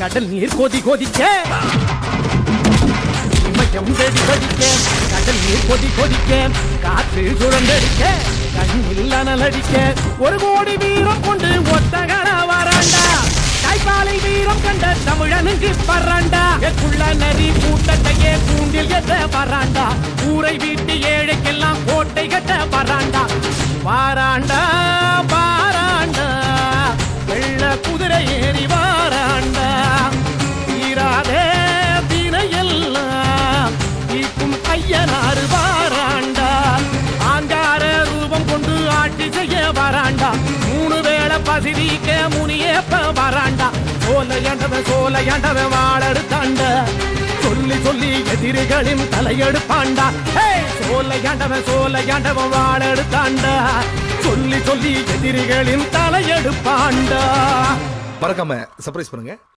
கடல் நீர் கொதி கொதிக்க. இமயம் வெடி வெடிக்க. கடல் நீர் கொதி கொதிக்க. காற்று சுழந்தடிக்க கண்ணில் அனலடிக்க. ஒரு கோடி வீரம் கொண்டு ஒத்தகர வராண்டா தாய்ப்பாலை வீரம் கண்ட தமிழனுக்கு பறாண்டா. எக்குள்ள நரி கூட்டத்தையே கூண்டில் எத்த பறாண்டா ஊரை வீட்டு ஏழைக்கெல்லாம் கோட்டை கட்ட பறாண்டா பாராண்டா பாராண்டா வெள்ள குதிரை ஏறி கொண்டு வராண்டா? மூணு வேளை பசிதிக்க முனியப்ப வராண்டா? சோலையாண்டவன் சோலையாண்டவன் வாழெடுத்தாண்ட சொல்லி சொல்லி எதிரிகளின் தலையெடுப்பாண்டா. சோலையாண்டவன் சோலையாண்டவன் வாழெடுத்தாண்டா சொல்லி சொல்லி எதிரிகளின் தலையெடுப்பாண்டா. மறக்காம சர்ப்ரைஸ் பண்ணுங்க.